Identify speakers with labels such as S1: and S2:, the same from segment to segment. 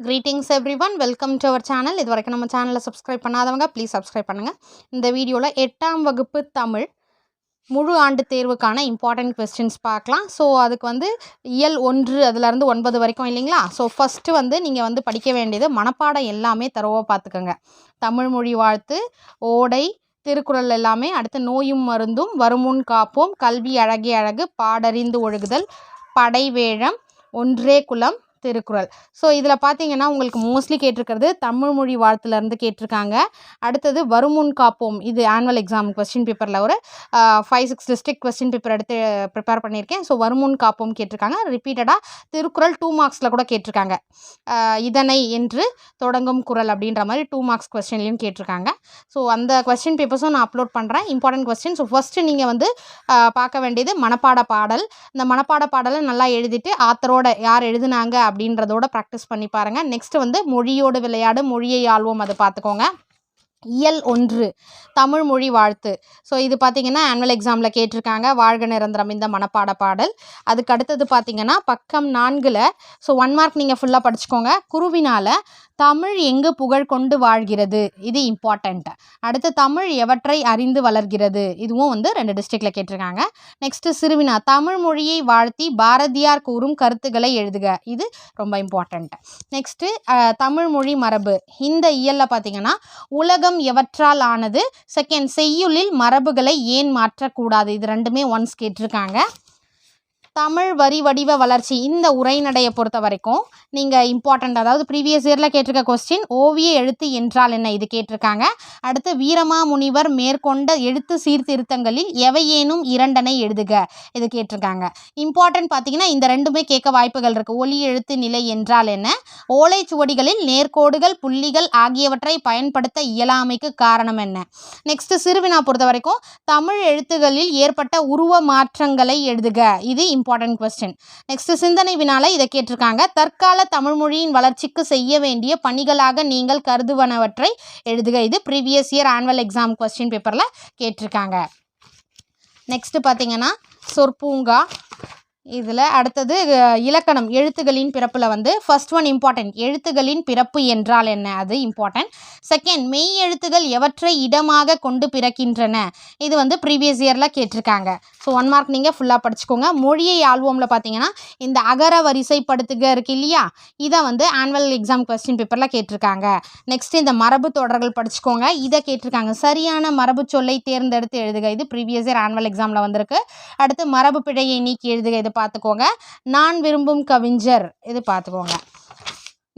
S1: Greetings everyone welcome to our channel இது வரைக்கும் நம்ம சேனலை சப்ஸ்கிரைப் பண்ணாதவங்க ப்ளீஸ் சப்ஸ்கிரைப் பண்ணுங்கள் இந்த வீடியோவில் எட்டாம் வகுப்பு தமிழ் முழு ஆண்டு தேர்வுக்கான இம்பார்ட்டன்ட் கொஸ்டின்ஸ் பார்க்கலாம். ஸோ அதுக்கு வந்து இயல் ஒன்று அதுலேருந்து ஒன்பது வரைக்கும் இல்லைங்களா? ஸோ ஃபஸ்ட்டு வந்து நீங்கள் வந்து படிக்க வேண்டியது மனப்பாடம் எல்லாமே தரவாக பார்த்துக்கோங்க. தமிழ் மொழி வாழ்த்து ஓடை திருக்குறள் எல்லாமே அடுத்து நோயும் மருந்தும் வருமுன் காப்போம் கல்வி அழகே அழகு பாடறிந்து ஒழுகுதல் படைவேழம் ஒன்றே குலம் திருக்குறள். ஸோ இதில் பார்த்தீங்கன்னா உங்களுக்கு மோஸ்ட்லி கேட்டிருக்கிறது தமிழ் மொழி வாழ்த்துலேருந்து கேட்டிருக்காங்க. அடுத்தது வருமுன் காப்போம் இது ஆனுவல் எக்ஸாம் கொஸ்டின் பேப்பரில் ஒரு five six district question paper எடுத்து ப்ரிப்பேர் பண்ணியிருக்கேன். ஸோ வருமுன் காப்போம் கேட்டிருக்காங்க. ரிப்பீட்டடாக திருக்குறள் டூ மார்க்ஸில் கூட கேட்டிருக்காங்க. இதனை என்று தொடங்கும் குரல் அப்படின்ற மாதிரி டூ மார்க்ஸ் கொஸ்டின்லையும் கேட்டிருக்காங்க. ஸோ அந்த கொஸ்டின் பேப்பர்ஸும் நான் அப்லோட் பண்ணுறேன் இம்பார்ட்டன்ட் கொஸ்டின் ஸோ ஃபஸ்ட்டு நீங்கள் வந்து பார்க்க வேண்டியது மனப்பாட பாடல். இந்த மனப்பாட பாடலை நல்லா எழுதிட்டு ஆத்தரோட யார் எழுதுனாங்க அப்படின்றதோட ப்ராக்டிஸ் பண்ணி பாருங்கள் நெக்ஸ்ட் வந்து மொழியோடு விளையாடு மொழியை ஆள்வோம். அதை பார்த்துக்கோங்க. இயல் ஒன்று தமிழ் மொழி வாழ்த்து. ஸோ இது பார்த்தீங்கன்னா ஆனுவல் எக்ஸாமில் கேட்டிருக்காங்க. வாழ்க நிரந்தரம் இந்த மனப்பாட பாடல். அதுக்கு அடுத்தது பார்த்தீங்கன்னா பக்கம் நான்கில் ஸோ ஒன் மார்க் நீங்கள் ஃபுல்லாக படிச்சுக்கோங்க. குருவினால் தமிழ் எங்கு புகழ் கொண்டு வாழ்கிறது? இது இம்பார்ட்டண்ட்டு அடுத்து தமிழ் எவற்றை அறிந்து வளர்கிறது? இதுவும் வந்து ரெண்டு டிஸ்ட்ரிக்டில் கேட்டிருக்காங்க. நெக்ஸ்ட்டு சிறுவினா தமிழ் மொழியை வாழ்த்தி பாரதியார் கூறும் கருத்துக்களை எழுதுக. இது ரொம்ப இம்பார்ட்டண்ட்டு நெக்ஸ்ட்டு தமிழ் மொழி மரபு. இந்த இயலில் பார்த்தீங்கன்னா உலகம் எவற்றால் ஆனது? செகண்ட் செய்யுளில் மரபுகளை ஏன் மாற்றக்கூடாது? இது ரெண்டுமே ஒன்ஸ் கேட்டிருக்காங்க. தமிழ் வரி வடிவ வளர்ச்சி இந்த உரைநடையை பொறுத்த வரைக்கும் நீங்கள் இம்பார்ட்டண்ட் அதாவது ப்ரீவியஸ் இயரில் கேட்டிருக்க கொஸ்டின் ஓவிய எழுத்து என்றால் என்ன? இது கேட்டிருக்காங்க. அடுத்து வீரமா முனிவர் மேற்கொண்ட எழுத்து சீர்திருத்தங்களில் எவையேனும் இரண்டனை எழுதுக? இது கேட்டிருக்காங்க. இம்பார்ட்டன்ட் பார்த்தீங்கன்னா இந்த ரெண்டுமே கேட்க வாய்ப்புகள் இருக்குது ஒலி எழுத்து நிலை என்றால் என்ன? ஓலைச்சுவடிகளில் நேர்கோடுகள் புள்ளிகள் ஆகியவற்றை பயன்படுத்த இயலாமைக்கு காரணம் என்ன? நெக்ஸ்ட் சிறுவினா பொறுத்த வரைக்கும் தமிழ் எழுத்துகளில் ஏற்பட்ட உருவ மாற்றங்களை எழுதுக. இது இம்பார்ட்டன்ட் கொஸ்டின் நெக்ஸ்ட் சிந்தனை வினால இதை கேட்டிருக்காங்க. தற்கால தமிழ் மொழியின் வளர்ச்சிக்கு செய்ய வேண்டிய பணிகளாக நீங்கள் கருதுவனவற்றை எழுதுக. இது previous year annual exam question பேப்பரில் கேட்டிருக்காங்க. நெக்ஸ்ட்டு பார்த்தீங்கன்னா சொற்பூங்கா இதில் அடுத்தது இலக்கணம் எழுத்துகளின் பிறப்பில் வந்து ஃபர்ஸ்ட் ஒன் இம்பார்ட்டன்ட் எழுத்துகளின் பிறப்பு என்றால் என்ன? அது இம்பார்ட்டன்ட் செகண்ட் மெய் எழுத்துகள் எவற்றை இடமாக கொண்டு பிறக்கின்றன? இது வந்து ப்ரீவியஸ் இயரில் கேட்டிருக்காங்க. ஸோ ஒன் மார்க் நீங்கள் ஃபுல்லாக படிச்சுக்கோங்க. மொழியை ஆல்பமில் பார்த்தீங்கன்னா இந்த அகர வரிசைப்படுத்துக இருக்கு இல்லையா? இதை வந்து ஆனுவல் எக்ஸாம் கொஸ்டின் பேப்பரில் கேட்டிருக்காங்க. நெக்ஸ்ட் இந்த மரபு தொடர்கள் படிச்சுக்கோங்க. இதை கேட்டிருக்காங்க. சரியான மரபு சொல்லை தேர்ந்தெடுத்து எழுதுக. இது ப்ரீவியஸ் இயர் ஆனுவல் எக்ஸாமில் வந்திருக்கு. அடுத்து மரபு பிழையை நீக்கி எழுதுக. இது பார்த்துக்கோங்க. நான் விரும்பும் கவிஞர் இது பார்த்துக்கோங்க.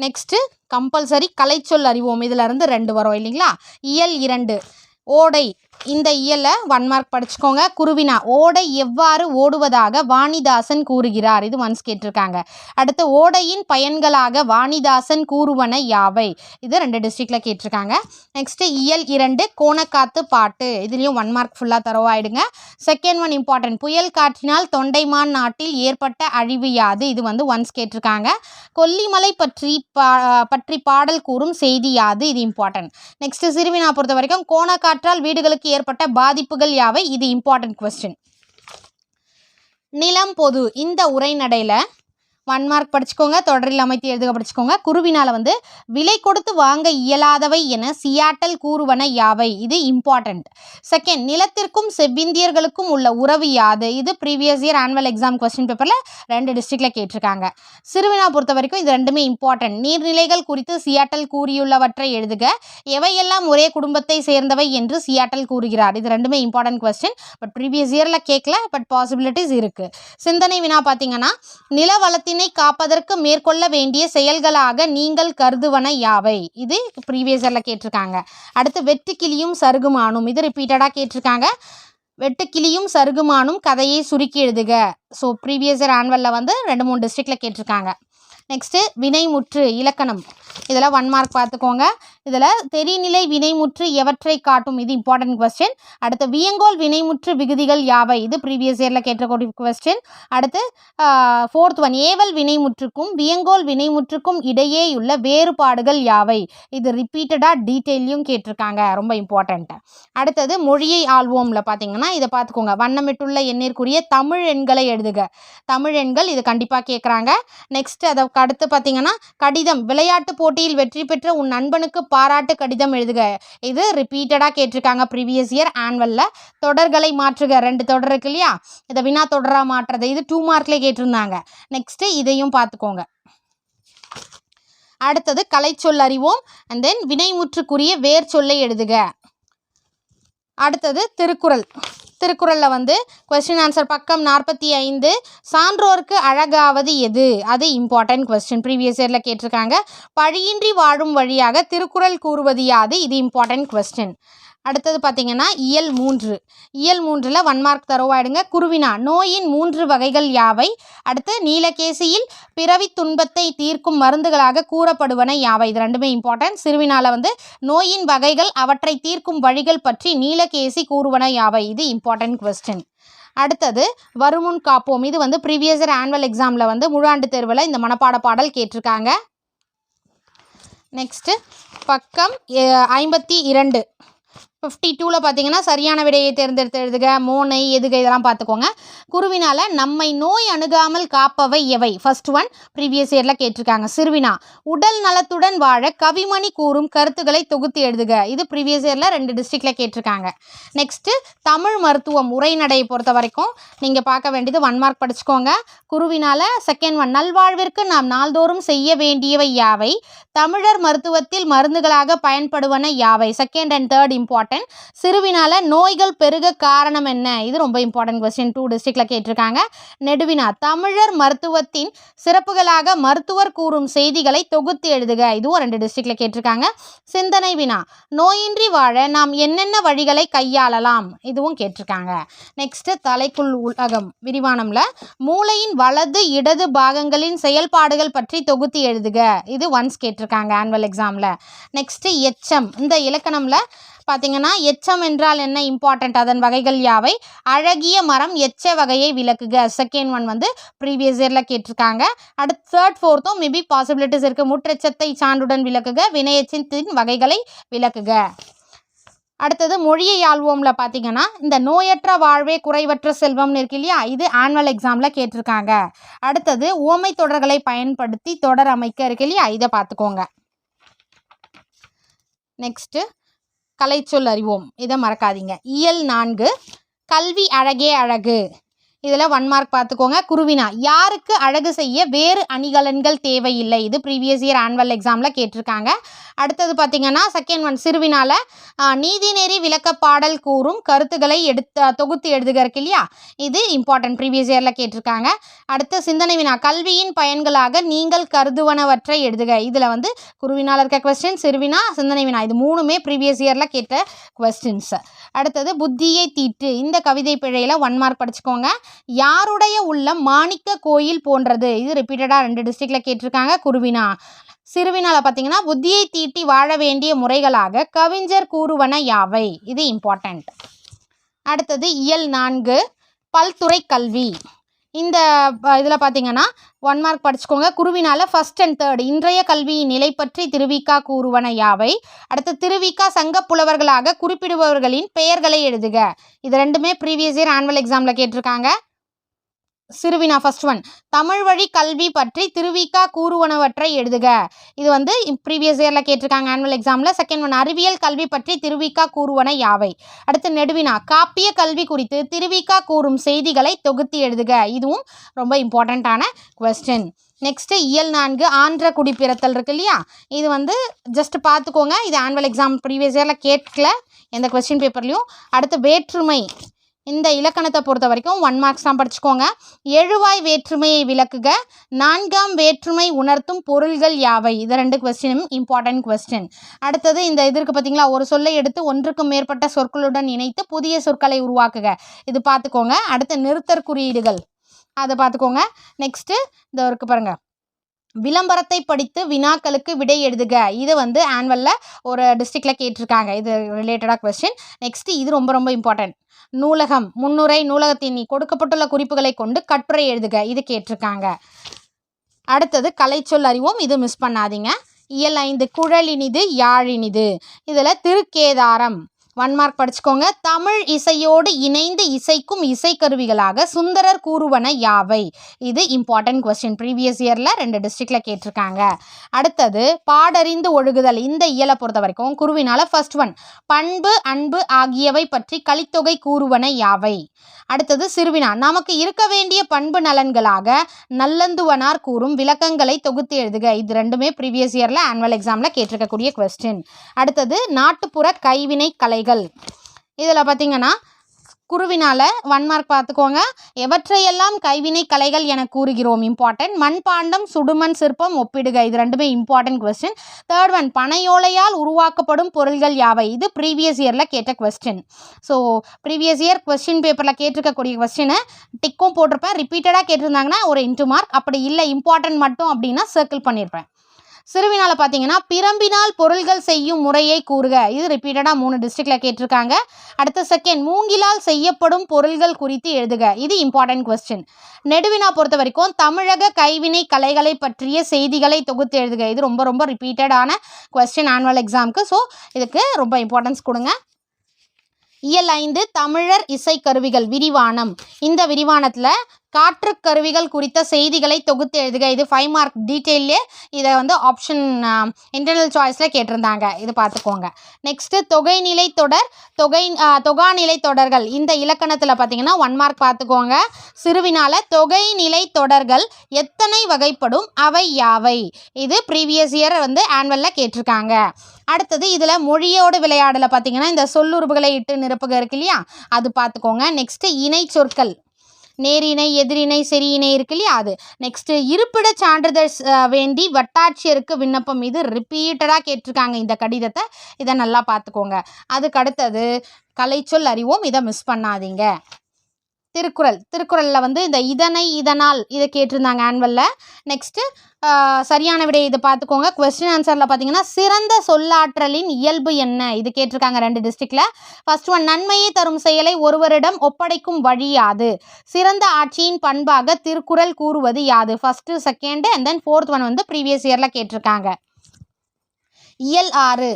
S1: நெக்ஸ்ட்டு கம்பல்சரி கலைச்சொல் அறிவோம். இதுல இருந்து ரெண்டு வரும் இல்லைங்களா? இயல் இரண்டு ஓடை இந்த இயலை ஒன் மார்க் படிச்சுக்கோங்க. குருவினா ஓடை எவ்வாறு ஓடுவதாக வாணிதாசன் கூறுகிறார். இது ஒன்ஸ் கேட்டிருக்காங்க. அடுத்து ஓடையின் பயன்களாக வாணிதாசன் கூறுவன யாவை? இது ரெண்டு டிஸ்ட்ரிக்டில் கேட்டிருக்காங்க. நெக்ஸ்ட்டு இயல் இரண்டு கோணக்காத்து பாட்டு. இதுலேயும் ஒன் மார்க் ஃபுல்லாக தரவாயிடுங்க. செகண்ட் ஒன் இம்பார்ட்டன்ட் புயல் காற்றினால் தொண்டைமான் நாட்டில் ஏற்பட்ட அழிவு யாது? இது வந்து ஒன்ஸ் கேட்டிருக்காங்க. கொல்லிமலை பற்றி பா பற்றி பாடல் கூறும் செய்தி யாது? இது இம்பார்ட்டன்ட் நெக்ஸ்ட் சிறுவினா பொறுத்த வரைக்கும் கோணக்காற்றால் வீடுகளுக்கு ஏற்பட்ட பாதிப்புகள் யாவை? இது இம்பார்ட்டன்ட் கொஸ்டின் நிலம் பொது இந்த உரைநடையில் ஒன் மார்க் படிச்சுக்கோங்க. தொடரில் அமைத்து எழுதுக படிச்சுக்கோங்க. குருவினால் வந்து விலை கொடுத்து வாங்க இயலாதவை என சியாட்டல் கூறுவன யாவை? இது இம்பார்ட்டன்ட் செகண்ட் நிலத்திற்கும் செவ்விந்தியர்களுக்கும் உள்ள உறவு யாது? இது previous year annual exam question பேப்பரில் ரெண்டு டிஸ்ட்ரிக்டில் கேட்டிருக்காங்க. சிறுவினா பொறுத்த வரைக்கும் இது ரெண்டுமே இம்பார்ட்டன்ட் நீர்நிலைகள் குறித்து சியாட்டல் கூறியுள்ளவற்றை எழுதுக. எவையெல்லாம் ஒரே குடும்பத்தை சேர்ந்தவை என்று சியாட்டல் கூறுகிறார். இது ரெண்டுமே இம்பார்ட்டன்ட் கொஸ்டின் பட் ப்ரீவியஸ் இயரில் கேட்கல பட் பாசிபிலிட்டிஸ் இருக்குது சிந்தனை வினா பார்த்தீங்கன்னா நிலவளத்தின் காப்பதற்கு மேற்கொள்ள வேண்டிய செயல்களாக நீங்கள் கருதுவன யாவை? இது ப்ரீவியஸரில் கேட்டிருக்காங்க. அடுத்து வெட்டுக்கிளியும் சருகுமானும். இது ரிப்பீட்டடாக கேட்டிருக்காங்க. வெட்டுக்கிளியும் சருகுமானும் கதையை சுருக்கி எழுதுக. ஸோ ப்ரீவியஸ் இயர் ஆனுவலில் வந்து ரெண்டு மூணு டிஸ்ட்ரிக்டில் கேட்டிருக்காங்க. நெக்ஸ்ட்டு வினைமுற்று இலக்கணம். இதெல்லாம் ஒன் மார்க் பார்த்துக்கோங்க. இதில் தெரிநிலை வினைமுற்று எவற்றை காட்டும்? இது இம்பார்ட்டன்ட் கொஸ்டின் அடுத்து வியங்கோல் வினைமுற்று விகுதிகள் யாவை? இது ப்ரீவியஸ் இயரில் கேட்டக்கூடிய கொஸ்டின் அடுத்து ஃபோர்த் ஒன் ஏவல் வினைமுற்றுக்கும் வியங்கோல் வினைமுற்றுக்கும் இடையேயுள்ள வேறுபாடுகள் யாவை? இது ரிப்பீட்டடாக டீட்டெயிலையும் கேட்டிருக்காங்க. ரொம்ப இம்பார்ட்டண்ட்டு அடுத்தது மொழியை ஆள்வோம்ல பார்த்தீங்கன்னா இதை பார்த்துக்கோங்க வண்ணமிட்டுள்ள எண்ணிற்குரிய தமிழ் எண்களை எழுதுக. தமிழ் எண்கள் இது கண்டிப்பாக கேட்குறாங்க நெக்ஸ்ட் அதை அடுத்து பார்த்தீங்கன்னா கடிதம் விளையாட்டு போட்டியில் வெற்றி பெற்ற உன் நண்பனுக்கு பாராட்டு கடிதம் எழுதுக. இது ரிப்பீட்டடாக கேட்டிருக்காங்க ப்ரீவியஸ் இயர் ஆனுவலில் தொடர்களை மாற்றுக. ரெண்டு தொடர் இருக்கு இல்லையா? இதை வினா தொடராக மாற்றுறது. இது டூ மார்க்லேயே கேட்டிருந்தாங்க. நெக்ஸ்ட்டு இதையும் பார்த்துக்கோங்க. அடுத்தது கலைச்சொல் அறிவோம். அண்ட் தென் வினைமுற்றுக்குரிய வேர் சொல்லை எழுதுக. அடுத்தது திருக்குறள். திருக்குறளில் வந்து கொஸ்டின் ஆன்சர் பக்கம் நாற்பத்தி ஐந்து சான்றோருக்கு அழகாவது எது? அது இம்பார்ட்டன்ட் கொஸ்டின் ப்ரீவியஸ் இயரில் கேட்டிருக்காங்க. பழியின்றி வாழும் வழியாக திருக்குறள் கூறுவது யாது? இது இம்பார்ட்டன்ட் கொஸ்டின் அடுத்தது பார்த்தீங்கன்னா இயல் மூன்று. இயல் மூன்றில் ஒன் மார்க் தருவாயிடுங்க. குருவினா நோயின் மூன்று வகைகள் யாவை? அடுத்து நீலகேசியில் பிறவி துன்பத்தை தீர்க்கும் மருந்துகளாக கூறப்படுவன யாவை? இது ரெண்டுமே இம்பார்ட்டன்ட் சிறுவினால வந்து நோயின் வகைகள் அவற்றை தீர்க்கும் வழிகள் பற்றி நீலகேசி கூறுவன யாவை? இது இம்பார்ட்டன்ட் கொஸ்டின் அடுத்தது வருமுன் காப்போம். இது வந்து ப்ரீவியஸ் இயர் ஆனுவல் எக்ஸாமில் வந்து முழாண்டு தேர்வில் இந்த மனப்பாட பாடல் கேட்டிருக்காங்க. நெக்ஸ்ட்டு பக்கம் ஐம்பத்தி இரண்டு. ஃபிஃப்டி டூவில் பார்த்தீங்கன்னா சரியான விடையை தேர்ந்தெடுத்து எழுதுக. மோனை எதுக இதெல்லாம் பார்த்துக்கோங்க குருவினால் நம்மை நோய் அணுகாமல் காப்பவை எவை? ஃபர்ஸ்ட் ஒன் ப்ரீவியஸ் இயரில் கேட்டிருக்காங்க. சிறுவினா உடல் நலத்துடன் வாழ கவிமணி கூறும் கருத்துக்களை தொகுத்து எழுதுக. இது ப்ரீவியஸ் இயரில் ரெண்டு டிஸ்ட்ரிக்டில் கேட்டிருக்காங்க. நெக்ஸ்ட்டு தமிழ் மருத்துவம் உரைநடையை பொறுத்த வரைக்கும் நீங்கள் பார்க்க வேண்டியது ஒன் மார்க் படிச்சுக்கோங்க. குருவினால் செகண்ட் ஒன் நல்வாழ்விற்கு நாம் நாள்தோறும் செய்ய வேண்டியவை யாவை? தமிழர் மருத்துவத்தில் மருந்துகளாக பயன்படுவன யாவை? செகண்ட் அண்ட் தேர்ட் இம்பார்ட்டன்ட் சிறுவினால நோய்கள் பெருக காரணம் என்ன? இது ரொம்ப இம்பார்ட்டன்ட் கொஸ்டின் டூ டிஸ்ட்ரிக்டில் கேட்டிருக்காங்க. நெடுவினா தமிழர் மருத்துவத்தின் சிறப்புகளாக மருத்துவர் கூறும் செய்திகளை தொகுத்து எழுதுக. இதுவும் ரெண்டு டிஸ்ட்ரிக்டில் கேட்டிருக்காங்க. சிந்தனை வினா நோயின்றி வாழ நாம் என்னென்ன வழிகளை கையாளலாம்? இதுவும் கேட்டிருக்காங்க. நெக்ஸ்ட்டு தலைக்குள் உலகம். விரிவானம்ல மூளையின் வலது இடது பாகங்களின் செயல்பாடுகள் பற்றி தொகுத்து எழுதுக. இது ஒன்ஸ் கேட்டிருக்காங்க ஆனுவல் எக்ஸாமில் நெக்ஸ்ட்டு எச்சம். இந்த இலக்கணம்ல பார்த்தீங்கன்னா எச்சம் என்றால் என்ன? இம்பார்ட்டன்ட் அதன் வகைகள் யாவை? அழகிய மரம் எச்ச வகையை விளக்குக. செகண்ட் ஒன் வந்து ப்ரீவியஸ் இயரில் கேட்டிருக்காங்க. அடுத்து தேர்ட் ஃபோர்த்தும் மேபி பாசிபிலிட்டிஸ் இருக்குது முற்றெச்சத்தை சான்றுடன் விளக்குக. வினையச்சத்தின் வகைகளை விளக்குக. அடுத்தது மொழியை ஆள்வோம்ல பார்த்தீங்கன்னா இந்த நோயற்ற வாழ்வே குறைவற்ற செல்வம்னு இருக்கு இல்லையா? இது ஆனுவல் எக்ஸாமில் கேட்டிருக்காங்க. அடுத்தது உவமை தொடர்களை பயன்படுத்தி தொடர் அமைக்க இருக்கு இல்லையா? இதை பார்த்துக்கோங்க. நெக்ஸ்ட்டு கலைச்சொல் அறிவோம். இதை மறக்காதீங்க. இயல் நான்கு கல்வி அழகே அழகு. இதில் ஒன் மார்க் பார்த்துக்கோங்க. குருவினா யாருக்கு அழகு செய்ய வேறு அணிகலன்கள் தேவையில்லை? இது ப்ரீவியஸ் இயர் ஆனுவல் எக்ஸாமில் கேட்டிருக்காங்க. அடுத்தது பார்த்திங்கன்னா செகண்ட் ஒன் சிறுவினால நீதிநெறி விளக்க பாடல் கூறும் கருத்துக்களை எடுத்து தொகுத்து எழுதுக இருக்கு இல்லையா? இது இம்பார்ட்டன்ட் ப்ரீவியஸ் இயரில் கேட்டிருக்காங்க. அடுத்து சிந்தனை வினா கல்வியின் பயன்களாக நீங்கள் கருதுவனவற்றை எழுதுக. இதில் வந்து குருவினால் இருக்க கொஸ்டின் சிறுவினா சிந்தனை வினா இது மூணுமே ப்ரீவியஸ் இயரில் கேட்ட கொஸ்டின்ஸ் அடுத்தது புத்தியை தீட்டு. இந்த கவிதை பிழையில் ஒன் மார்க் படிச்சுக்கோங்க. யாருடைய உள்ளம் மாணிக்க கோயில் போன்றது? இது ரிப்பீட்டடாக ரெண்டு டிஸ்ட்ரிக்டில் கேட்டிருக்காங்க குருவினா. சிறுவினால் பார்த்தீங்கன்னா புத்தியை தீட்டி வாழ வேண்டிய முறைகளாக கவிஞர் கூறுவன யாவை? இது இம்பார்ட்டண்ட் அடுத்தது இயல் நான்கு பல்துறை கல்வி. இந்த இதில் பார்த்தீங்கன்னா ஒன் மார்க் படிச்சுக்கோங்க. குருவினால் ஃபர்ஸ்ட் அண்ட் தேர்ட் இன்றைய கல்வியின் நிலை பற்றி திருவிக்கா கூறுவன யாவை? அடுத்து திருவிக்கா சங்க புலவர்களாக குறிப்பிடுபவர்களின் பெயர்களை எழுதுக. இது ரெண்டுமே ப்ரீவியஸ் இயர் ஆனுவல் எக்ஸாமில் கேட்டிருக்காங்க. சிறுவினா ஃபர்ஸ்ட் ஒன் தமிழ் வழி கல்வி பற்றி திருவிக்கா கூறுவனவற்றை எழுதுக. இது வந்து ப்ரீவியஸ் இயரில் கேட்டிருக்காங்க ஆனுவல் எக்ஸாமில் செகண்ட் ஒன் அறிவியல் கல்வி பற்றி திருவிக்கா கூறுவன யாவை? அடுத்து நெடுவினா காப்பிய கல்வி குறித்து திருவிக்கா கூறும் செய்திகளை தொகுத்து எழுதுக. இதுவும் ரொம்ப இம்பார்ட்டண்ட்டான கொஸ்டின் நெக்ஸ்ட்டு இயல் நான்கு ஆந்திர குடிப்பிறத்தல் இருக்கு இல்லையா? இது வந்து ஜஸ்ட் பார்த்துக்கோங்க. இது ஆனுவல் எக்ஸாம் ப்ரீவியஸ் இயரில் கேட்கல எந்த கொஸ்டின் பேப்பர்லையும் அடுத்து வேற்றுமை. இந்த இலக்கணத்தை பொறுத்த வரைக்கும் ஒன் மார்க்ஸ் தான் படிச்சுக்கோங்க. எழுவாய் வேற்றுமையை விளக்குக. நான்காம் வேற்றுமை உணர்த்தும் பொருள்கள் யாவை? இது ரெண்டு கொஸ்டினும் இம்பார்ட்டன்ட் கொஸ்டின் அடுத்தது இந்த இது பார்த்தீங்களா ஒரு சொல்லை எடுத்து ஒன்றுக்கும் மேற்பட்ட சொற்களுடன் இணைத்து புதிய சொற்களை உருவாக்குக. இது பார்த்துக்கோங்க. அடுத்து நிறுத்தற் குறியீடுகள். அதை பார்த்துக்கோங்க. நெக்ஸ்ட்டு இந்த இருக்கு பாருங்கள் விளம்பரத்தை படித்து வினாக்களுக்கு விடை எழுதுக. இது வந்து ஆனுவலில் ஒரு டிஸ்ட்ரிக்டில் கேட்டிருக்காங்க. இது ரிலேட்டடாக கொஸ்டின் நெக்ஸ்ட் இது ரொம்ப ரொம்ப இம்பார்ட்டன்ட் நூலகம் முன்னுரை நூலகத்தின் கொடுக்கப்பட்டுள்ள குறிப்புகளை கொண்டு கட்டுரை எழுதுக. இது கேட்டிருக்காங்க. அடுத்தது கலைச்சொல் அறிவோம். இது மிஸ் பண்ணாதீங்க. இயல் ஐந்து குழலினிது யாழினிது. இதில் திருக்கேதாரம். ஒன் மார்க் படிச்சுக்கோங்க. தமிழ் இசையோடு இணைந்து இசைக்கும் இசைக்கருவிகளாக சுந்தரர் கூறுவன யாவை? இது இம்பார்ட்டன்ட் கொஸ்டின் ப்ரீவியஸ் இயரில் ரெண்டு டிஸ்ட்ரிக்டில் கேட்டிருக்காங்க. அடுத்தது பாடறிந்து ஒழுகுதல். இந்த இயலை பொறுத்த வரைக்கும் குருவினால ஃபர்ஸ்ட் ஒன் பண்பு அன்பு ஆகியவை பற்றி கலித்தொகை கூறுவன யாவை? அடுத்தது சிறுவினா. நமக்கு இருக்க வேண்டிய பண்பு நலன்களாக நல்லந்துவனார் கூறும் விளக்கங்களை தொகுத்து எழுதுக. இது ரெண்டுமே ப்ரீவியஸ் இயரில் ஆனுவல் எக்ஸாமில் கேட்டிருக்கக்கூடிய கொஸ்டின் அடுத்தது நாட்டுப்புற கைவினை கலைகள் இதில் பார்த்தீங்கன்னா குருவினால் ஒன் மார்க் பார்த்துக்கோங்க. எவற்றையெல்லாம் கைவினை கலைகள் என கூறுகிறோம்? இம்பார்ட்டன்ட் மண்பாண்டம் சுடுமண் சிற்பம் ஒப்பிடுக. இது ரெண்டுமே இம்பார்ட்டன்ட் கொஸ்டின் தேர்ட் ஒன் பனையோலையால் உருவாக்கப்படும் பொருள்கள் யாவை? இது ப்ரீவியஸ் இயரில் கேட்ட question so previous year question பேப்பரில் கேட்டிருக்கக்கூடிய கொஸ்டினை டிக்கும் போட்டிருப்பேன். ரிப்பீட்டடாக கேட்டிருந்தாங்கன்னா ஒரு இன்ட்டு மார்க் அப்படி இல்லை. இம்பார்ட்டன்ட் மட்டும் அப்படின்னா சர்க்கிள் பண்ணியிருப்பேன் சிறுவினால பார்த்தீங்கன்னா பிரம்பினால் பொருள்கள் செய்யும் முறையை கூறுக. இது ரிப்பீட்டடாக மூணு டிஸ்ட்ரிக்டில் கேட்டிருக்காங்க. அடுத்த செகண்ட் மூங்கிலால் செய்யப்படும் பொருள்கள் குறித்து எழுதுக. இது இம்பார்ட்டன்ட் கொஸ்டின் நெடுவினா பொறுத்த வரைக்கும் தமிழக கைவினை கலைகளை பற்றிய செய்திகளை தொகுத்து எழுதுக. இது ரொம்ப ரொம்ப ரிப்பீட்டடான கொஸ்டின் ஆனுவல் எக்ஸாமுக்கு ஸோ இதுக்கு ரொம்ப இம்பார்ட்டன்ஸ் கொடுங்க. இயல் ஐந்து தமிழர் இசைக்கருவிகள் விரிவானம் இந்த விரிவானத்தில் காற்று கருவிகள் குறித்த செய்திகளை தொகுத்து எழுதுக. இது ஃபைவ் மார்க் டீட்டெயிலே இதை வந்து ஆப்ஷன் இன்டர்னல் சாய்ஸில் கேட்டிருந்தாங்க. இது பார்த்துக்கோங்க. நெக்ஸ்ட்டு தொகைநிலை தொடர் தொகை தொகாநிலை தொடர்கள். இந்த இலக்கணத்தில் பார்த்தீங்கன்னா ஒன் மார்க் பார்த்துக்கோங்க. சிறுவினால தொகைநிலை தொடர்கள் எத்தனை வகைப்படும்? அவை யாவை? இது ப்ரீவியஸ் இயர் வந்து ஆனுவலில் கேட்டிருக்காங்க. அடுத்தது இதில் மொழியோடு விளையாடல பார்த்தீங்கன்னா இந்த சொல்லுறுப்புகளை இட்டு நிரப்புக இருக்கு இல்லையா? அது பார்த்துக்கோங்க. நெக்ஸ்ட்டு இணை சொற்கள். நேரிணை எதிரிணை செரியிணை இருக்கு இல்லையா? அது. நெக்ஸ்ட்டு இருப்பிட சான்றிதழ் வேண்டி வட்டாட்சியருக்கு விண்ணப்பம். இது ரிப்பீட்டடாக கேட்டிருக்காங்க இந்த கடிதத்தை. இதை நல்லா பார்த்துக்கோங்க. அதுக்கு அடுத்தது கலைச்சொல் அறிவோம். இதை மிஸ் பண்ணாதீங்க. திருக்குறள். திருக்குறளில் வந்து இந்த இதனை இதனால் இதை கேட்டிருந்தாங்க ஆனுவலில். நெக்ஸ்ட்டு சரியான விடை இதை பார்த்துக்கோங்க. கொஸ்டின் ஆன்சரில் பார்த்தீங்கன்னா சிறந்த சொல்லாற்றலின் இயல்பு என்ன? இது கேட்டிருக்காங்க ரெண்டு டிஸ்ட்ரிக்டில் ஃபர்ஸ்ட் ஒன் நன்மையை தரும் செயலை ஒருவரிடம் ஒப்படைக்கும் வழி யாது? சிறந்த ஆட்சியின் பண்பாக திருக்குறள் கூறுவது யாது? First second and then fourth one வந்து ப்ரீவியஸ் இயரில் கேட்டிருக்காங்க. இயல் ஆறு.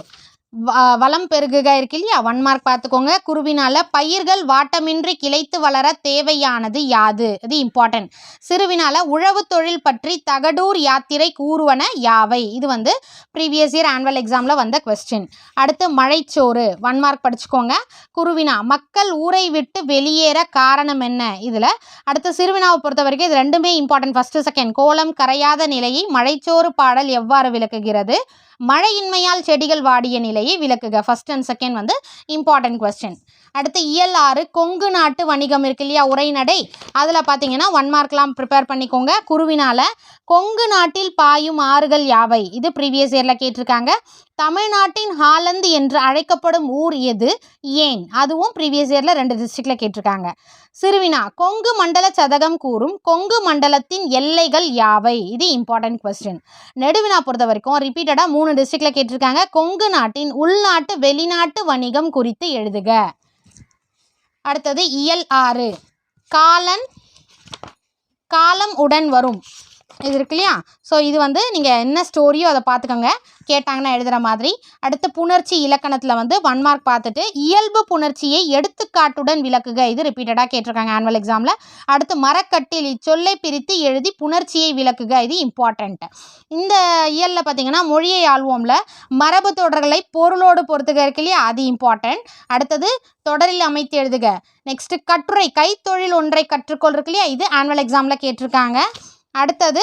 S1: வளம் பெருகுக இருக்கு இல்லையா ஒன் மார்க் பார்த்துக்கோங்க. குருவினால பயிர்கள் வாட்டமின்றி கிளைத்து வளர தேவையானது யாது? இது இம்பார்ட்டன்ட் சிறுவினால உழவு தொழில் பற்றி தகடூர் யாத்திரை கூறுவன யாவை? இது வந்து ப்ரீவியஸ் இயர் ஆனுவல் எக்ஸாமில் வந்த கொஸ்டின் அடுத்து மழைச்சோறு. ஒன் மார்க் படிச்சுக்கோங்க. குருவினா மக்கள் ஊரை விட்டு வெளியேற காரணம் என்ன? இதில் அடுத்து சிறுவினாவை பொறுத்த வரைக்கும் இது ரெண்டுமே இம்பார்ட்டன்ட் ஃபஸ்ட்டு செகண்ட் கோலம் கரையாத நிலையை மழைச்சோறு பாடல் எவ்வாறு விளக்குகிறது? மழையின்மையால் செடிகள் வாடிய நிலையை விளக்குக. ஃபர்ஸ்ட் அண்ட் செகண்ட் வந்து இம்பார்ட்டன்ட் கொஸ்டின் அடுத்து இயல் ஆறு கொங்கு நாட்டு வணிகம் இருக்கு இல்லையா உரைநடை அதில் பார்த்தீங்கன்னா ஒன் மார்க்லாம் ப்ரிப்பேர் பண்ணிக்கோங்க. குருவினால கொங்கு நாட்டில் பாயும் ஆறுகள் யாவை? இது ப்ரீவியஸ் இயரில் கேட்டிருக்காங்க. தமிழ்நாட்டின் ஹாலந்து என்று அழைக்கப்படும் ஊர் எது? ஏன்? அதுவும் ப்ரீவியஸ் இயரில் ரெண்டு டிஸ்ட்ரிக்டில் கேட்டிருக்காங்க. சிறுவினா கொங்கு மண்டல சதகம் கூறும் கொங்கு மண்டலத்தின் எல்லைகள் யாவை? இது இம்பார்ட்டன்ட் கொஸ்டின் நெடுவினா பொறுத்த வரைக்கும் ரிப்பீட்டடாக மூணு டிஸ்ட்ரிக்டில் கேட்டிருக்காங்க. கொங்கு நாட்டின் உள்நாட்டு வெளிநாட்டு வணிகம் குறித்து எழுதுக. அடுத்தது இயல் ஆறு. காலன் காலம் உடன் வரும். இது இருக்கு இல்லையா? ஸோ இது வந்து நீங்கள் என்ன ஸ்டோரியோ அதை பார்த்துக்கோங்க. கேட்டாங்கன்னா எழுதுகிற மாதிரி. அடுத்து புணர்ச்சி இலக்கணத்தில் வந்து ஒன் மார்க் பார்த்துட்டு இயல்பு புணர்ச்சியை எடுத்துக்காட்டுடன் விளக்குக. இது ரிப்பீட்டடாக கேட்டிருக்காங்க ஆனுவல் எக்ஸாமில் அடுத்து மரக்கட்டில் இச்சொல்லை பிரித்து எழுதி புணர்ச்சியை விளக்குக. இது இம்பார்ட்டண்ட்டு இந்த இயலில் பார்த்தீங்கன்னா மொழியை ஆழ்வோம்ல மரபு தொடர்களை பொருளோடு பொறுத்துக இருக்கு இல்லையா? அது இம்பார்ட்டன்ட் அடுத்தது தொடரில் அமைத்து எழுதுக. நெக்ஸ்ட்டு கட்டுரை கைத்தொழில் ஒன்றை கற்றுக்கொள் இருக்கு இல்லையா? இது ஆனுவல் எக்ஸாமில் கேட்டிருக்காங்க. அடுத்தது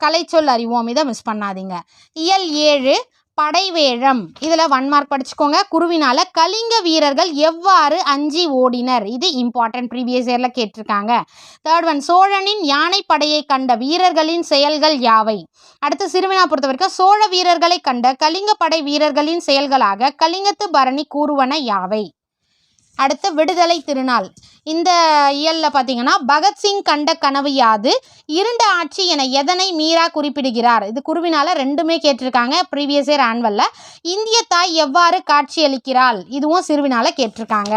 S1: கலைச்சொல் அறிவோம். இதை மிஸ் பண்ணாதீங்க. இயல் ஏழு படைவேழம். இதில் ஒன் மார்க் படிச்சுக்கோங்க. குருவினால் கலிங்க வீரர்கள் எவ்வாறு அஞ்சி ஓடினர்? இது இம்பார்ட்டன்ட் ப்ரீவியஸ் இயரில் கேட்டிருக்காங்க. தேர்ட் ஒன் சோழனின் யானைப்படையை கண்ட வீரர்களின் செயல்கள் யாவை? அடுத்து சிறுவினா பொறுத்த வரைக்கும் சோழ வீரர்களை கண்ட கலிங்க படை வீரர்களின் செயல்களாக கலிங்கத்து பரணி கூறுவன யாவை? அடுத்து விடுதலை திருநாள். இந்த இயலில் பார்த்தீங்கன்னா பகத்சிங் கண்ட கனவு யாது? இருண்ட ஆட்சி என எதனை மீரா குறிப்பிடுகிறார்? இது குருவினால் ரெண்டுமே கேட்டிருக்காங்க ப்ரீவியஸ் இயர் ஆன்வலில் இந்திய தாய் எவ்வாறு காட்சியளிக்கிறாள்? இதுவும் சிறுவினால் கேட்டிருக்காங்க.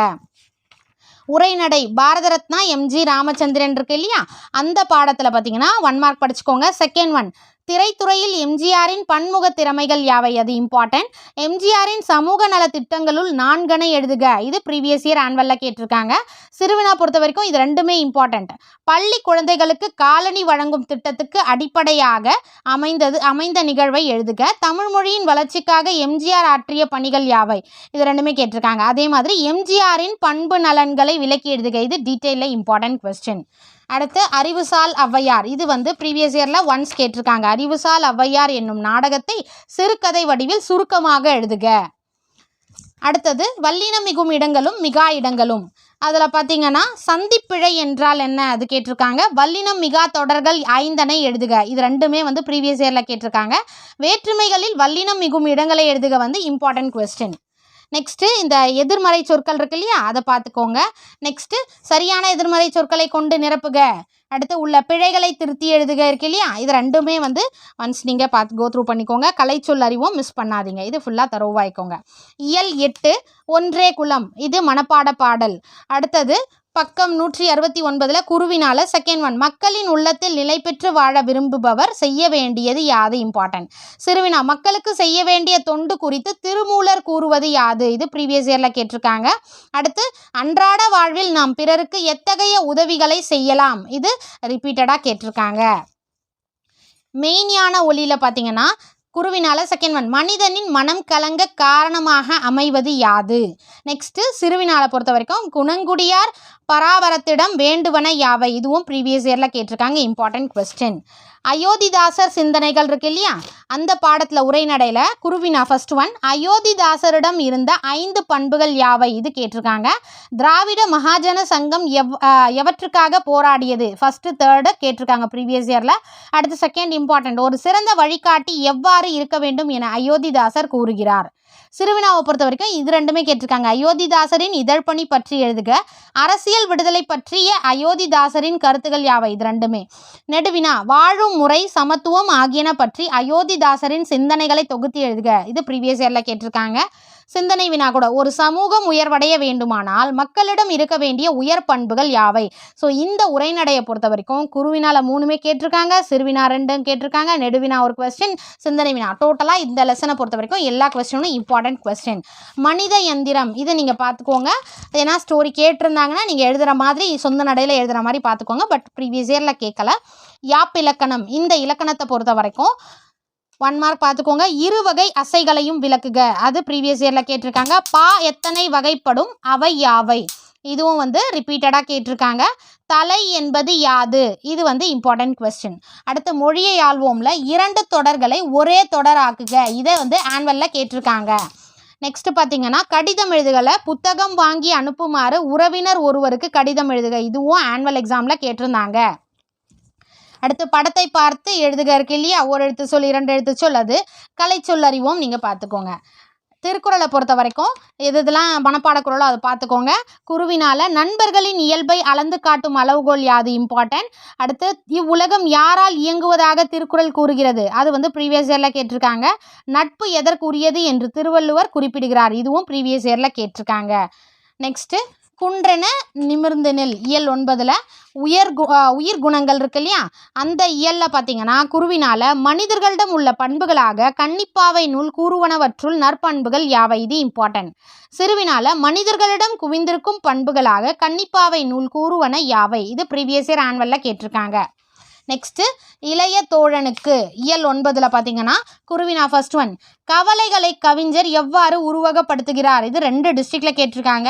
S1: உரைநடை பாரத ரத்னா எம்ஜி ராமச்சந்திரன் இருக்கு இல்லையா? அந்த பாடத்தில் பார்த்தீங்கன்னா ஒன் மார்க் படிச்சுக்கோங்க. செகண்ட் ஒன் திரைத்துறையில் எம்ஜிஆரின் பன்முக திறமைகள் யாவை? அது இம்பார்ட்டன்ட் எம்ஜிஆரின் சமூக நல திட்டங்களுள் நான்கனை எழுதுக. இது ப்ரீவியஸ் இயர் ஆன்வலில் கேட்டிருக்காங்க. சிறுவினா பொறுத்த வரைக்கும் இது ரெண்டுமே இம்பார்ட்டன்ட் பள்ளி குழந்தைகளுக்கு காலனி வழங்கும் திட்டத்துக்கு அடிப்படையாக அமைந்தது அமைந்த நிகழ்வை எழுதுக. தமிழ் மொழியின் வளர்ச்சிக்காக எம்ஜிஆர் ஆற்றிய பணிகள் யாவை? இது ரெண்டுமே கேட்டிருக்காங்க. அதே மாதிரி எம்ஜிஆரின் பண்பு நலன்களை விலக்கி எழுதுக. இது டீட்டெயிலில் இம்பார்ட்டன்ட் கொஸ்டின் அடுத்து அறிவுசால் ஔவையார். இது வந்து ப்ரீவியஸ் இயரில் ஒன்ஸ் கேட்டிருக்காங்க. அறிவுசால் ஔவையார் என்னும் நாடகத்தை சிறுகதை வடிவில் சுருக்கமாக எழுதுக. அடுத்தது வல்லினம் மிகும் இடங்களும் மிகா இடங்களும். அதில் பார்த்தீங்கன்னா சந்திப்பிழை என்றால் என்ன? அது கேட்டிருக்காங்க. வல்லினம் மிகா தொடர்கள் ஐந்தனை எழுதுக. இது ரெண்டுமே வந்து ப்ரீவியஸ் இயரில் கேட்டிருக்காங்க. வேற்றுமைகளில் வல்லினம் மிகும் இடங்களை எழுதுக வந்து இம்பார்ட்டன்ட் கொஸ்டின் நெக்ஸ்ட்டு இந்த எதிர்மறை சொற்கள் இருக்கு இல்லையா? அதை பார்த்துக்கோங்க. நெக்ஸ்ட்டு சரியான எதிர்மறை சொற்களை கொண்டு நிரப்புக. அடுத்து உள்ள பிழைகளை திருத்தி எழுதுக இருக்கு இல்லையா? இது ரெண்டுமே வந்து ஒன்ஸ் நீங்கள் பார்த்து கோ த்ரூ பண்ணிக்கோங்க. கலைச்சொல் அறிவும் மிஸ் பண்ணாதீங்க. இது ஃபுல்லாக தரவாய்க்கோங்க இயல் எட்டு ஒன்றே குலம். இது மனப்பாட பாடல். அடுத்தது பக்கம் நூற்றி அறுபத்தி ஒன்பதில் குருவினால செகண்ட் ஒன் மக்களின் உள்ளத்தில் நிலை பெற்று வாழ விரும்புபவர் செய்ய வேண்டியது யாது இம்பார்ட்டன்ட் சிறுவினா மக்களுக்கு செய்ய வேண்டிய தொண்டு குறித்து திருமூலர் கூறுவது யாது? இது ப்ரீவியஸ் இயரில் கேட்டிருக்காங்க. அடுத்து அன்றாட வாழ்வில் நாம் பிறருக்கு எத்தகைய உதவிகளை செய்யலாம்? இது ரிப்பீட்டடாக கேட்டிருக்காங்க. மெய்ஞான ஒளியில் பார்த்தீங்கன்னா குருவினால செகண்ட் ஒன் மனிதனின் மனம் கலங்க காரணமாக அமைவது யாது? நெக்ஸ்ட்டு சிறுவினால பொறுத்த வரைக்கும் குணங்குடியார் பராபரத்திடம் வேண்டுவன யாவை? இதுவும் ப்ரீவியஸ் இயரில் கேட்டிருக்காங்க இம்பார்ட்டன்ட் கொஸ்டின் அயோத்திதாசர் சிந்தனைகள் இருக்கு இல்லையா? அந்த பாடத்தில் உரைநடையில் குருவினா ஃபர்ஸ்ட் ஒன் அயோத்திதாசரிடம் இருந்த ஐந்து பண்புகள் யாவை? இது கேட்டிருக்காங்க. திராவிட மகாஜன சங்கம் எவ் எவற்றுக்காக போராடியது? ஃபஸ்ட்டு தேர்டு கேட்டிருக்காங்க ப்ரீவியஸ் இயரில் அடுத்து செகண்ட் இம்பார்ட்டன்ட் ஒரு சிறந்த வழிகாட்டி எவ்வாறு இருக்க வேண்டும் என அயோத்திதாசர் கூறுகிறார். சிறுவினாவை பொறுத்த வரைக்கும் இது ரெண்டுமே கேட்டிருக்காங்க. அயோத்திதாசரின் இதழ்பணி பற்றி எழுதுக. அரசியல் விடுதலை பற்றிய அயோத்திதாசரின் கருத்துகள் யாவை? இது ரெண்டுமே. நெடுவினா வாழும் முறை சமத்துவம் ஆகியன பற்றி அயோத்திதாசரின் சிந்தனைகளை தொகுத்து எழுதுக. இது ப்ரீவியஸ் இயரில் கேட்டிருக்காங்க. சிந்தனை வினா கூட ஒரு சமூகம் உயர்வடைய வேண்டுமானால் மக்களிடம் இருக்க வேண்டிய உயர் பண்புகள் யாவை? ஸோ இந்த உரைநடையை பொறுத்த வரைக்கும் குருவினால மூணுமே கேட்டிருக்காங்க சிறுவினா ரெண்டும் கேட்டிருக்காங்க நெடுவினா ஒரு கொஸ்டின் சிந்தனை வினா. டோட்டலாக இந்த லெசனை பொறுத்த வரைக்கும் எல்லா கொஸ்டினும் இம்பார்ட்டன்ட் கொஸ்டின் மனித எந்திரம் இதை நீங்கள் பார்த்துக்கோங்க. ஏன்னா ஸ்டோரி கேட்டிருந்தாங்கன்னா நீங்கள் எழுதுகிற மாதிரி சொந்த நடையில் எழுதுகிற மாதிரி பார்த்துக்கோங்க. பட் ப்ரீவியஸ் இயரில் கேட்கல யாப் இலக்கணம் இந்த இலக்கணத்தை பொறுத்த வரைக்கும் ஒன் மார்க் பார்த்துக்கோங்க. இரு வகை அசைகளையும் விளக்குக. அது ப்ரீவியஸ் இயரில் கேட்டிருக்காங்க. பா எத்தனை வகைப்படும்? அவை யாவை? இதுவும் வந்து ரிப்பீட்டடாக கேட்டிருக்காங்க. தலை என்பது யாது? இது வந்து இம்பார்ட்டன்ட் கொஸ்டின் அடுத்து மொழியை ஆள்வோம்ல. இரண்டு தொடர்களை ஒரே தொடராக்குக இதை வந்து ஆன்வலில் கேட்டிருக்காங்க. நெக்ஸ்ட் பார்த்தீங்கன்னா கடிதம் எழுதுகளை புத்தகம் வாங்கி அனுப்புமாறு உறவினர் ஒருவருக்கு கடிதம் எழுதுக. இதுவும் ஆனுவல் எக்ஸாமில் கேட்டிருந்தாங்க. அடுத்து படத்தை பார்த்து எழுதுக இருக்கு இல்லையா? ஒரு எழுத்து சொல் இரண்டு எழுத்து சொல். அது கலை சொல்லறிவோம் நீங்கள் பார்த்துக்கோங்க. திருக்குறளை பொறுத்த வரைக்கும் எது இதெல்லாம் மனப்பாட குரலோ அதை பார்த்துக்கோங்க. குருவினால் நண்பர்களின் இயல்பை அளந்து காட்டும் அளவுகோல் யாது இம்பார்ட்டன்ட் அடுத்து இவ்வுலகம் யாரால் இயங்குவதாக திருக்குறள் கூறுகிறது? அது வந்து ப்ரீவியஸ் இயரில் கேட்டிருக்காங்க. நட்பு எதற்குரியது என்று திருவள்ளுவர் குறிப்பிடுகிறார். இதுவும் ப்ரீவியஸ் இயரில் கேட்டிருக்காங்க. நெக்ஸ்ட்டு குன்றென நிமிர்ந்து நெல். இயல் ஒன்பதில் உயர் கு உயிர் குணங்கள் இருக்கு இல்லையா? அந்த இயலில் பார்த்தீங்கன்னா குருவினால் மனிதர்களிடம் உள்ள பண்புகளாக கன்னிப்பாவை நூல் கூறுவனவற்றுள் நற்பண்புகள் யாவை? இது இம்பார்ட்டன்ட் சிறுவினால மனிதர்களிடம் குவிந்திருக்கும் பண்புகளாக கன்னிப்பாவை நூல் கூறுவன யாவை? இது ப்ரீவியஸ் இயர் ஆன்வலில் கேட்டிருக்காங்க. நெக்ஸ்ட்டு இளைய தோழனுக்கு இயல் ஒன்பதில் பார்த்தீங்கன்னா குருவினா ஃபர்ஸ்ட் ஒன் கவலைகளை கவிஞர் எவ்வாறு உருவகப்படுத்துகிறார்? இது ரெண்டு டிஸ்ட்ரிக்டில் கேட்டிருக்காங்க.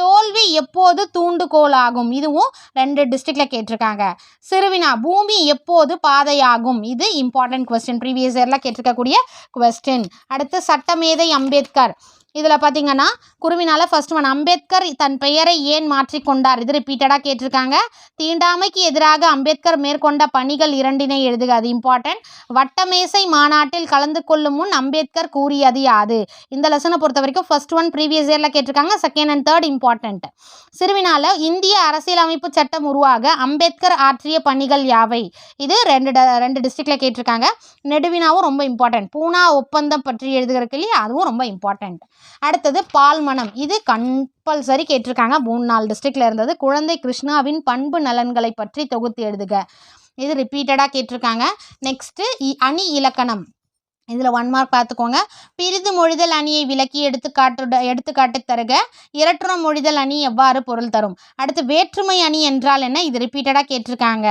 S1: தோல்வி எப்போது தூண்டுகோலாகும்? இதுவும் ரெண்டு டிஸ்ட்ரிக்டில் கேட்டிருக்காங்க. சிறுவினா பூமி எப்போது பாதையாகும்? இது இம்பார்ட்டன்ட் கொஸ்டின் ப்ரீவியஸ் இயரில் கேட்டிருக்கக்கூடிய கொஸ்டின் அடுத்து சட்டமேதை அம்பேத்கர். இதில் பார்த்தீங்கன்னா குருவினால ஃபர்ஸ்ட் ஒன் அம்பேத்கர் தன் பெயரை ஏன் மாற்றிக்கொண்டார் இது ரிப்பீட்டடாக கேட்டிருக்காங்க. தீண்டாமைக்கு எதிராக அம்பேத்கர் மேற்கொண்ட பணிகள் இரண்டினை எழுதுக. அது இம்பார்ட்டன்ட் வட்டமேசை மாநாட்டில் கலந்து கொள்ளும் முன் அம்பேத்கர் கூறியது யாது? இந்த லெசனை பொறுத்த வரைக்கும் ஃபர்ஸ்ட் ஒன் ப்ரீவியஸ் இயரில் கேட்டிருக்காங்க. செகண்ட் அண்ட் தேர்ட் இம்பார்ட்டன்ட் சிறுவினால இந்திய அரசியலமைப்பு சட்டம் உருவாக அம்பேத்கர் ஆற்றிய பணிகள் யாவை? இது ரெண்டு ட- ரெண்டு டிஸ்ட்ரிக்டில் கேட்டிருக்காங்க. நெடுவினாவும் ரொம்ப இம்பார்ட்டன்ட் பூனா ஒப்பந்தம் பற்றி எழுதுகிறதுக்கு இல்லையா? அதுவும் ரொம்ப இம்பார்ட்டன்ட் அடுத்தது பால் திருமணம். இது கம்பல்சரி கேட்டிருக்காங்க. மூணு நாலு டிஸ்ட்ரிக்டில் இருந்தது. குழந்தை கிருஷ்ணாவின் பண்பு நலன்களை பற்றி தொகுத்து எழுதுக. இது ரிப்பீட்டடாக கேட்டிருக்காங்க. நெக்ஸ்ட்டு அணி இலக்கணம். இதில் ஒன் மார்க் பார்த்துக்கோங்க. பிரிது மொழிதல் அணியை விளக்கி எடுத்துக்காட்டு எடுத்துக்காட்டு தருக. இரட்டுற மொழிதல் அணி எவ்வாறு பொருள் தரும்? அடுத்து வேற்றுமை அணி என்றால் என்ன? இது ரிப்பீட்டடாக கேட்டிருக்காங்க.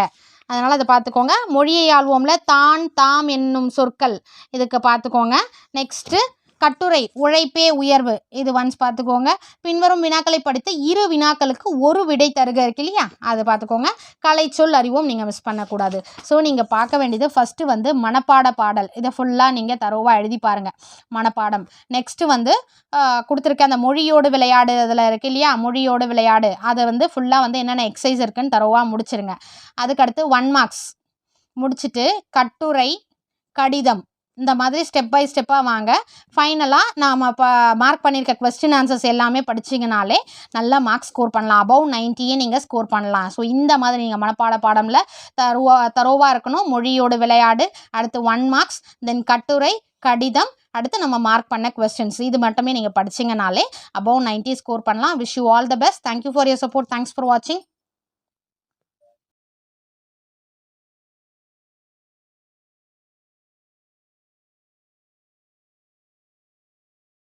S1: அதனால் அதை பார்த்துக்கோங்க. மொழியை ஆள்வோம்ல. தான் தாம் என்னும் சொற்கள். இதுக்கு பார்த்துக்கோங்க. நெக்ஸ்ட்டு கட்டுரை உழைப்பே உயர்வு. இது ஒன்ஸ் பார்த்துக்கோங்க. பின்வரும் வினாக்களை படித்து இரு வினாக்களுக்கு ஒரு விடை தருக இருக்கு இல்லையா? அதை பார்த்துக்கோங்க. கலை சொல் அறிவோம் நீங்கள் மிஸ் பண்ணக்கூடாது. ஸோ நீங்கள் பார்க்க வேண்டியது ஃபஸ்ட்டு வந்து மனப்பாட பாடல். இதை ஃபுல்லாக நீங்கள் தரோவாக எழுதி பாருங்கள் மனப்பாடம். நெக்ஸ்ட்டு வந்து கொடுத்துருக்க அந்த மொழியோடு விளையாடு அதில் இருக்கு இல்லையா? மொழியோடு விளையாடு. அதை வந்து ஃபுல்லாக வந்து என்னென்ன எக்ஸசைஸ் இருக்குன்னு தரோவாக முடிச்சிருங்க. அதுக்கடுத்து ஒன் மார்க்ஸ் முடிச்சிட்டு கட்டுரை கடிதம். இந்த மாதிரி ஸ்டெப் பை ஸ்டெப்பாக வாங்க. ஃபைனலாக நாம் இப்போ மார்க் பண்ணியிருக்க கொஸ்டின் ஆன்சர்ஸ் எல்லாமே படிச்சிங்கனாலே நல்லா மார்க்ஸ் ஸ்கோர் பண்ணலாம். அபவ் நைன்ட்டியே நீங்கள் ஸ்கோர் பண்ணலாம். ஸோ இந்த மாதிரி நீங்கள் மனப்பாட பாடமில் தருவா தரோவாக இருக்கணும். மொழியோடு விளையாடு. அடுத்து ஒன் மார்க்ஸ் தென் கட்டுரை கடிதம். அடுத்து நம்ம மார்க் பண்ண கொஸ்டின்ஸ் இது மட்டுமே நீங்கள் படிச்சிங்கனாலே அபவ் நைன்ட்டி ஸ்கோர் பண்ணலாம். Wish you all the best thank you for your support thanks for வாட்சிங்